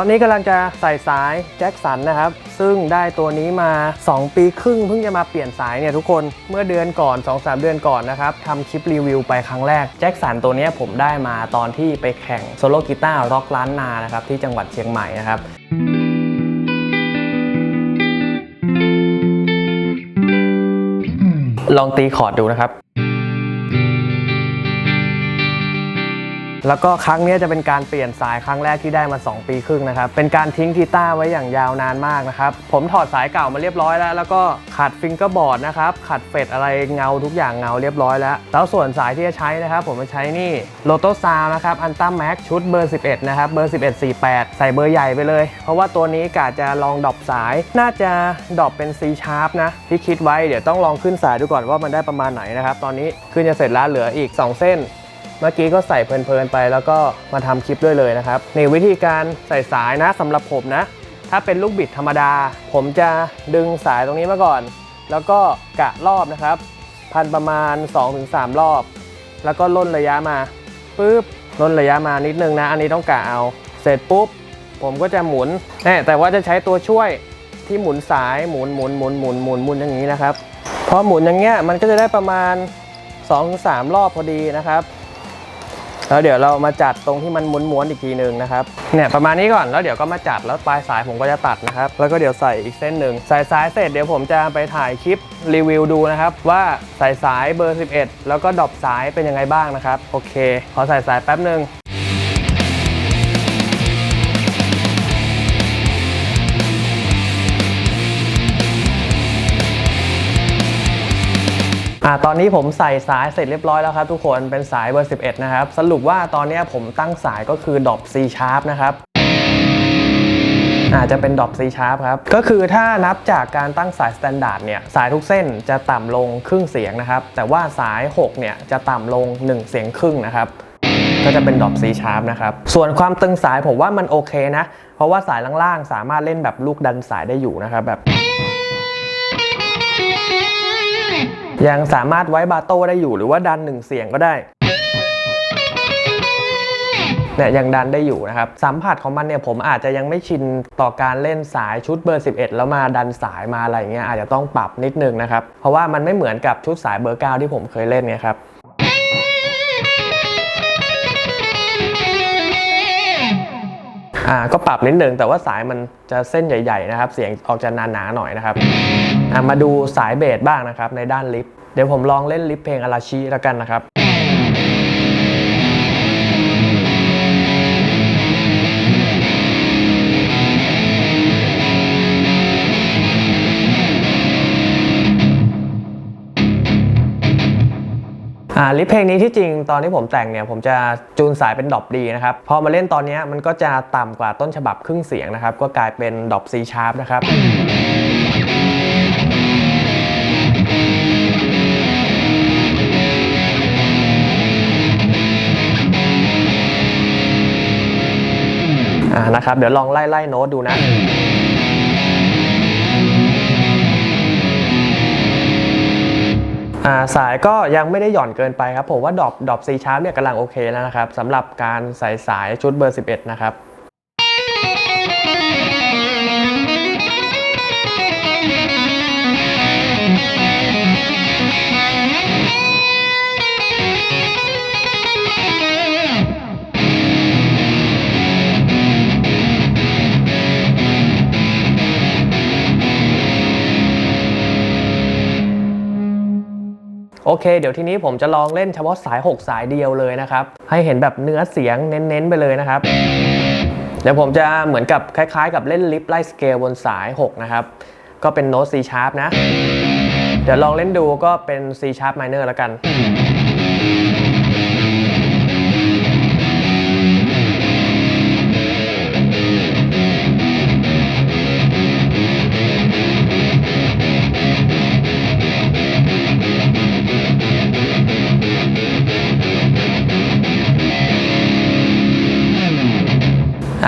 ตอนนี้กำลังจะใส่สายแจ็คสันนะครับ ซึ่งได้ตัวนี้มา 2 ปีครึ่งเพิ่งจะมาเปลี่ยนสายเนี่ยทุกคนเมื่อเดือนก่อน 2-3 เดือนก่อนนะครับทำคลิปรีวิวไปครั้งแรกแจ็คสันตัวนี้ผมได้มาตอนที่ไปแข่งโซโลกีตาร์ร็อกล้านนานะครับที่จังหวัดเชียงใหม่นะครับลองตีคอร์ดดูนะครับ แล้วก็ครั้งนี้จะเป็นการเปลี่ยนสายครั้งแรกที่ได้มา 2 ปีครึ่งนะครับ เป็นการทิ้งกีตาร์ไว้อย่างยาวนานมากนะครับ ผมถอดสายเก่ามาเรียบร้อยแล้ว แล้วก็ขัดฟิงเกอร์บอร์ดนะครับ ขัดเฟดอะไรเงาทุกอย่างเงาเรียบร้อยแล้ว แล้วส่วนสายที่จะใช้นะครับ ผมจะใช้นี่โลโตซาวนะครับอันต้าแม็กชุดเบอร์ 11 นะครับ เบอร์ 11 48 ใส่เบอร์ใหญ่ไปเลย เพราะว่าตัวนี้กาจะลองดรอปสาย น่าจะดรอปเป็น C sharp นะ ที่คิดไว้ เดี๋ยวต้องลองขึ้นสายดูก่อนว่ามันได้ประมาณไหนนะครับ ตอนนี้ขึ้นจะเสร็จแล้วเหลืออีก 2 เส้น เมื่อกี้ก็ใส่เพลินๆไป แล้วก็มาทำคลิปด้วยเลยนะครับในวิธีการใส่สายนะสำหรับผมนะ ถ้าเป็นลูกบิดธรรมดา ผมจะดึงสายตรงนี้มาก่อน แล้วก็กะรอบนะครับ พันประมาณ 2-3 รอบ แล้วก็ล่นระยะมาปุ๊บล่นระยะมานิดนึงนะ อันนี้ต้องกะเอาเสร็จปุ๊บ ผมก็จะหมุนแน่แต่ว่าจะใช้ตัวช่วยที่หมุนสายหมุนหมุนหมุนหมุนหมุนหมุนอย่างนี้นะครับพอหมุนอย่างเงี้ยมันก็จะได้ประมาณ2-3รอบพอดีนะครับ แล้วเดี๋ยวเรามาจัดตรงที่มันม้วนๆอีกทีหนึ่งนะครับเนี่ยประมาณนี้ก่อนแล้วเดี๋ยวก็มาจัดแล้วปลายสายผมก็จะตัดนะครับแล้วก็เดี๋ยวใส่อีกเส้นหนึ่งใส่สายเสร็จเดี๋ยวผมจะไปถ่ายคลิปรีวิวดูนะครับว่าใส่สายเบอร์ 11 แล้วก็ดรอปสายเป็นยังไงบ้างนะครับโอเค ขอใส่สายแป๊บหนึ่ง อ่าตอนนี้ผมใส่สายเสร็จเรียบร้อยแล้วครับทุกคนเป็นสายเบอร์ 11 นะครับ สรุปว่าตอนนี้ผมตั้งสายก็คือดอป C sharp นะครับอาจจะเป็นดอป C sharp ครับ ก็คือถ้านับจากการตั้งสายสแตนดาร์ดเนี่ย สายทุกเส้นจะต่ำลงครึ่งเสียงนะครับ แต่ว่าสาย 6 เนี่ย จะต่ำลง 1 เสียงครึ่งนะครับ ก็จะเป็นดอป C sharp นะครับ ส่วนความตึงสายผมว่ามันโอเคนะ เพราะว่าสายล่างๆสามารถเล่นแบบลูกดันสายได้อยู่นะครับแบบ ยังสามารถไว้บาโต้ได้อยู่หรือว่าดันหนึ่งเสียงก็ได้เนี่ยยังดันได้อยู่นะครับ สัมผัสของมันเนี่ยผมอาจจะยังไม่ชินต่อการเล่นสายชุดเบอร์ 11 แล้วมาดันสายมาอะไรอย่างเงี้ยอาจจะต้องปรับนิดนึงนะครับ เพราะว่ามันไม่เหมือนกับชุดสายเบอร์ 9 ที่ผมเคยเล่นเนี่ยครับ อ่าก็ปรับนิดนึงแต่ว่าสายมันจะเส้นใหญ่ๆนะครับเสียงออกจะหนาๆหน่อยนะครับอ่ามาดูสายเบสบ้างนะครับในด้านลิฟเดี๋ยวผมลองเล่นลิฟเพลงอาราชิแล้วกันนะครับ ลิฟต์เพลงนี้ที่จริงตอนที่ผมแต่งเนี่ยผมจะจูนสายเป็นดอปดีนะครับพอมาเล่นตอนนี้มันก็จะต่ำกว่าต้นฉบับครึ่งเสียงนะครับ ก็กลายเป็นดอป C sharp นะครับอ่านะครับเดี๋ยวลองไล่ไล่โน้ตดูนะ อ่าสายก็ยังไม่ได้หย่อนเกินไปครับผมว่าดรอปดรอปซีชาร์ปเนี่ยกำลังโอเคแล้วนะครับสำหรับการใส่สายชุดเบอร์ 11 นะครับ โอเค เดี๋ยวทีนี้ผมจะลองเล่นเฉพาะสาย 6 สายเดียวเลยนะครับ ให้เห็นแบบเนื้อเสียงเน้นๆไปเลยนะครับ เดี๋ยวผมจะเหมือนกับคล้ายๆ กับเล่นลิฟไล่สเกลบนสาย 6 นะครับ ก็เป็นโน้ต C sharp นะ เดี๋ยวลองเล่นดูก็เป็น C sharp minor แล้วกัน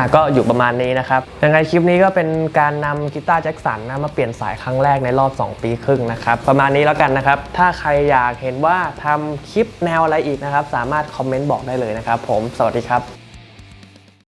อะก็อยู่ประมาณนี้นะครับยังไงคลิปนี้ก็เป็นการนำกีตาร์แจ็คสันนะมาเปลี่ยนสายครั้งแรกในรอบ 2 ปีครึ่งนะครับประมาณนี้แล้วกันนะครับ ถ้าใครอยากเห็นว่าทำคลิปแนวอะไรอีกนะครับ สามารถคอมเมนต์บอกได้เลยนะครับผมสวัสดีครับ